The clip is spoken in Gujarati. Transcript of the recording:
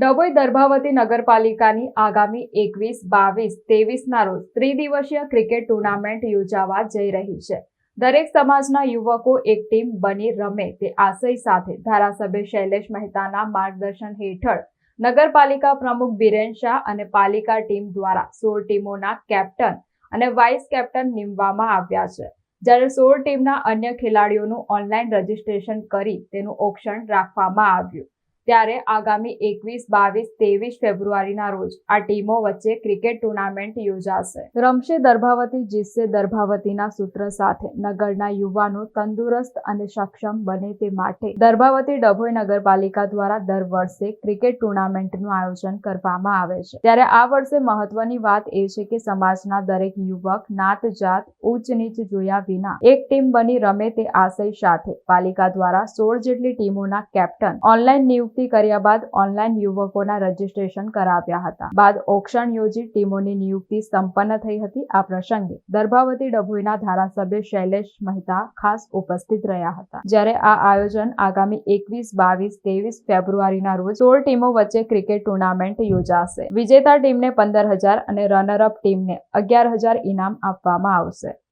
ડભોઈ દર્ભાવતી નગરપાલિકાની આગામી એકવીસ, બાવીસ, ત્રેવીસના રોજ ત્રિદિવસીય ક્રિકેટ ટુર્નામેન્ટ યોજાવા જઈ રહી છે. દરેક સમાજના યુવકો એક ટીમ બની રમે તે આશય સાથે ધારાસભ્ય શૈલેષ મહેતાના માર્ગદર્શન હેઠળ નગરપાલિકા પ્રમુખ બિરેન શાહ અને પાલિકા ટીમ દ્વારા સોળ ટીમોના કેપ્ટન અને વાઇસ કેપ્ટન નીમવામાં આવ્યા છે. જ્યારે સોળ ટીમના અન્ય ખેલાડીઓનું ઓનલાઈન રજીસ્ટ્રેશન કરી તેનું ઓપ્શન રાખવામાં આવ્યું. ત્યારે આગામી એકવીસ, બાવીસ, ત્રેવીસ ફેબ્રુઆરીના રોજ આ ટીમો વચ્ચે ક્રિકેટ ટુર્નામેન્ટ યોજાશે. રમશે દર્ભાવતી, જીતશે દર્ભાવતીના સૂત્ર સાથે. નગરના યુવાનો તંદુરસ્ત અને સક્ષમ બને તે માટે દર્ભાવતી ડભોઈ નગરપાલિકા દ્વારા દર વર્ષે ક્રિકેટ ટુર્નામેન્ટનું આયોજન કરવામાં આવે છે. ત્યારે આ વર્ષે મહત્વની વાત એ છે કે સમાજના દરેક યુવક નાત જાત, ઉચ્ચ નીચ જોયા વિના એક ટીમ બની રમે તે આશય સાથે. પાલિકા દ્વારા સોળ જેટલી ટીમોના કેપ્ટન ઓનલાઈન નિયુક્તિ કર્યા બાદ ઓનલાઈન યુવકોના રજીસ્ટ્રેશન કરાવ્યા હતા. બાદ ઓક્ષણ યોજી ટીમોની નિયુક્તિ સંપન્ન થઈ હતી. આ પ્રસંગે દર્ભાવતી ડભોઈના ધારાસભ્ય શૈલેષ મહેતા ખાસ ઉપસ્થિત રહ્યા હતા. જ્યારે આ આયોજન આગામી એકવીસ, બાવીસ, ત્રેવીસ ફેબ્રુઆરીના રોજ સોળ ટીમો વચ્ચે ક્રિકેટ ટુર્નામેન્ટ યોજાશે. વિજેતા ટીમને પંદર હજાર અને રનરઅપ ટીમને અગિયાર હજાર ઇનામ આપવામાં આવશે.